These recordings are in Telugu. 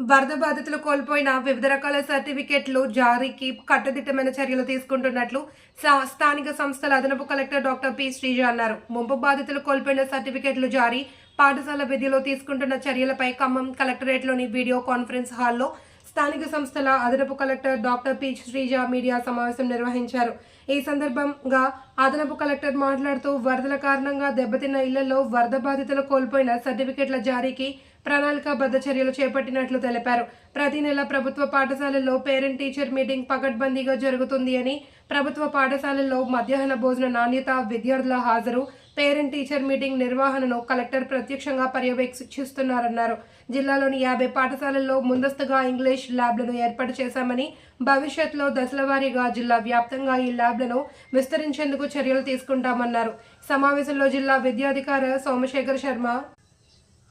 వరద బాధితులు కోల్పోయిన వివిధ రకాల సర్టిఫికెట్లు జారీకి కట్టుదిట్టమైన చర్యలు తీసుకుంటున్నట్లు సా- స్థానిక సంస్థల అదనపు కలెక్టర్ డాక్టర్ పి శ్రీజ అన్నారు. ముంపు బాధితులు కోల్పోయిన సర్టిఫికెట్లు జారీ పాఠశాల విధిలో తీసుకుంటున్న చర్యలపై ఖమ్మం కలెక్టరేట్లోని వీడియో కాన్ఫరెన్స్ హాల్లో స్థానిక సంస్థల అదనపు collector doctor P Sreeja media సమావేశం నిర్వహించారు. ఈ సందర్భంగా అదనపు కలెక్టర్ మాట్లాడుతూ వరదల కారణంగా దెబ్బతిన్న ఇళ్ళలో వరద బాధితులు కోల్పోయిన సర్టిఫికెట్ల జారీకి ప్రణాళికాబద్ధ చర్యలు చేపట్టినట్లు తెలిపారు. ప్రతి నెల ప్రభుత్వ పాఠశాలల్లో పేరెంట్ టీచర్ మీటింగ్ పకడ్బందీగా జరుగుతుంది అని ప్రభుత్వ పాఠశాలల్లో మధ్యాహ్న భోజన నాణ్యత విద్యార్థుల హాజరు పేరెంట్ టీచర్ మీటింగ్ నిర్వహణను కలెక్టర్ ప్రత్యక్షంగా పర్యవేక్షిస్తున్నారన్నారు. జిల్లాలోని యాభై పాఠశాలల్లో ముందస్తుగా ఇంగ్లీష్ ల్యాబ్లను ఏర్పాటు చేశామని భవిష్యత్తులో దశలవారీగా జిల్లా వ్యాప్తంగా ఈ ల్యాబ్లను విస్తరించేందుకు చర్యలు తీసుకుంటామన్నారు. సమావేశంలో జిల్లా విద్యాధికారి సోమశేఖర్ శర్మ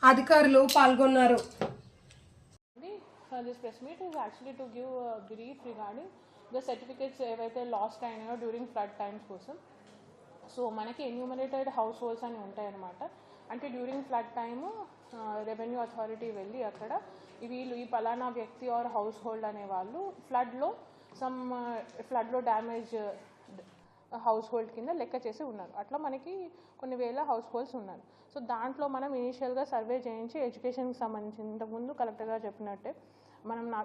అధికారులు పాల్గొన్నారు. Uh, this press meet is actually to give a brief regarding the ఏవైతే లాస్ట్ అయినాయో డ్యూరింగ్ ఫ్లడ్ టైమ్స్ కోసం. సో మనకి ఎన్యూమరేటెడ్ హౌస్ హోల్డ్స్ అని ఉంటాయన్నమాట. అంటే during flood time revenue authority వెళ్ళి అక్కడ వీళ్ళు ఈ పలానా వ్యక్తి ఆర్ హౌస్ హోల్డ్ అనే వాళ్ళు ఫ్లడ్లో సమ్ ఫ్లడ్లో డ్యామేజ్ హౌస్ హోల్డ్ కింద లెక్క చేసి ఉన్నారు. అట్లా మనకి కొన్ని వేల హౌస్ హోల్డ్స్ ఉన్నారు. సో దాంట్లో మనం ఇనీషియల్గా సర్వే చేయించి ఎడ్యుకేషన్కి సంబంధించి ఇంతకుముందు కలెక్టర్ గారు చెప్పినట్టే మనం నా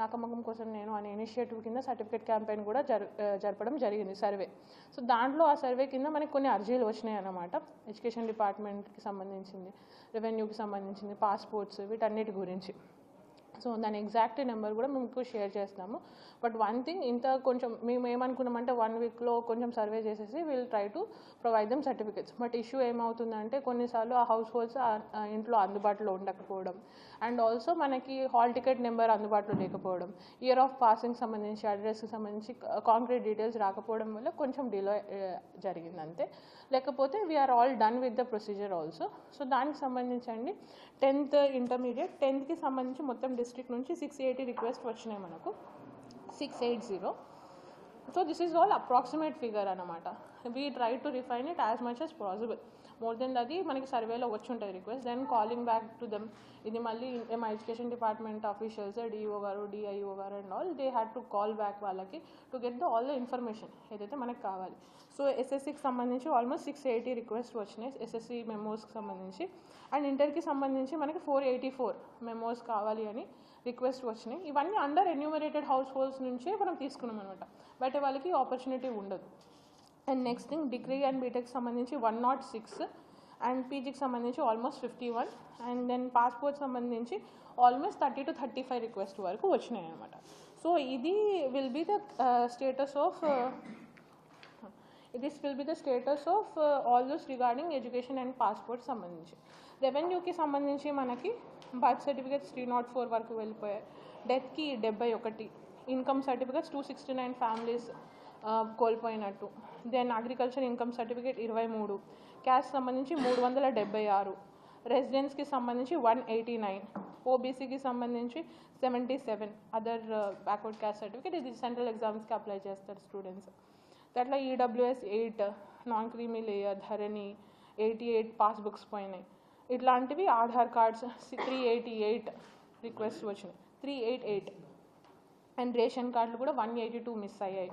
నాకమ్మకం కోసం నేను అనే ఇనిషియేటివ్ కింద సర్టిఫికేట్ క్యాంపెయిన్ కూడా జరు జరపడం జరిగింది సర్వే సో దాంట్లో ఆ సర్వే కింద మనకి కొన్ని అర్జీలు వచ్చినాయి అన్నమాట. ఎడ్యుకేషన్ డిపార్ట్మెంట్కి సంబంధించింది రెవెన్యూకి సంబంధించింది పాస్పోర్ట్స్ వీటన్నిటి గురించి. సో దాని ఎగ్జాక్ట్ నెంబర్ కూడా మేము షేర్ చేస్తాము. బట్ వన్ థింగ్ ఇంత కొంచెం మేము ఏమనుకున్నామంటే వన్ వీక్లో కొంచెం సర్వే చేసేసి will try to provide them certificates but issue ఏమవుతుందంటే కొన్నిసార్లు ఆ హౌస్ హోల్డ్స్ ఇంట్లో అందుబాటులో ఉండకపోవడం. అండ్ ఆల్సో మనకి హాల్ టికెట్ నెంబర్ అందుబాటులో లేకపోవడం. ఇయర్ ఆఫ్ పాసింగ్ సంబంధించి అడ్రస్కి సంబంధించి కాంక్రీట్ డీటెయిల్స్ రాకపోవడం వల్ల కొంచెం డిలే జరిగింది అంతే. లేకపోతే we're all done with the procedure also so దానికి సంబంధించి అండి టెన్త్ ఇంటర్మీడియట్ టెన్త్కి సంబంధించి మొత్తం డిస్ట్రిక్ట్ నుంచి సిక్స్ ఎయిటీ రిక్వెస్ట్ వచ్చినాయి మనకు. Six eight zero so this is all approximate figure అనమాట we try to refine it as much as possible more than అది మనకి సర్వేలో వచ్చి ఉంటుంది request then calling back to them ఇది మళ్ళీ మా ఎడ్యుకేషన్ డిపార్ట్మెంట్ ఆఫీషియల్స్ డిఓ గారు డిఐఓ గారు and all they had to call back వాళ్ళకి to get the all the information ఏదైతే మనకు కావాలి. సో ఎస్ఎస్సికి సంబంధించి ఆల్మోస్ట్ సిక్స్ ఎయిటీ రిక్వెస్ట్ వచ్చినాయి ఎస్ఎస్సి మెమోస్కి సంబంధించి. అండ్ ఇంటర్కి సంబంధించి మనకి ఫోర్ ఎయిటీ ఫోర్ మెమోస్ కావాలి అని రిక్వెస్ట్ వచ్చినాయి. ఇవన్నీ అండర్ ఎన్యూమరేటెడ్ హౌస్ హోల్డ్స్ నుంచే మనం తీసుకున్నాం అనమాట బయట వాళ్ళకి ఆపర్చునిటీ ఉండదు. And next thing degree and B Tech సంబంధించి వన్ నాట్ సిక్స్ అండ్ పీజీకి సంబంధించి almost fifty one and then passport సంబంధించి almost thirty two thirty five request వరకు వచ్చినాయి అనమాట సో ఇది will be the status of this will be the status of all those regarding education and passport సంబంధించి. రెవెన్యూకి సంబంధించి మనకి birth certificates three nought four వరకు వెళ్ళిపోయాయి. డెత్కి డెబ్బై ఒకటి. Income certificates two sixty nine families కోల్పోయినట్టు. Then agriculture income certificate ఇరవై మూడు. క్యాస్ట్ సంబంధించి మూడు వందల డెబ్బై ఆరు. రెసిడెన్స్కి సంబంధించి వన్ ఎయిటీ నైన్. ఓబీసీకి సంబంధించి seventy seven. Other backward caste certificate ఇది సెంట్రల్ ఎగ్జామ్స్కి అప్లై చేస్తారు స్టూడెంట్స్ అట్లా EWS eight non creamy layer Dharani eighty eight passbooks పోయినాయి. ఇట్లాంటివి Aadhaar cards three eighty eight request వచ్చినాయి. Three eight eight and ration కార్డులు కూడా వన్ ఎయిటీ టూ మిస్ అయ్యాయి.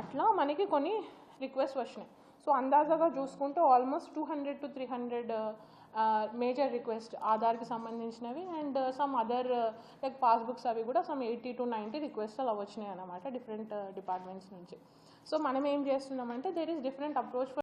అట్లా మనకి కొన్ని రిక్వెస్ట్ వచ్చినాయి. సో అందాజాగా చూసుకుంటే almost two hundred to three hundred major request ఆధార్కి సంబంధించినవి and some other like passbooks అవి కూడా some eighty to ninety request అలా వచ్చినాయి అన్నమాట డిఫరెంట్ uh, డిపార్ట్మెంట్స్ నుంచి. సో మనం ఏం చేస్తున్నామంటే దేర్ ఈస్ డిఫరెంట్ అప్రోచ్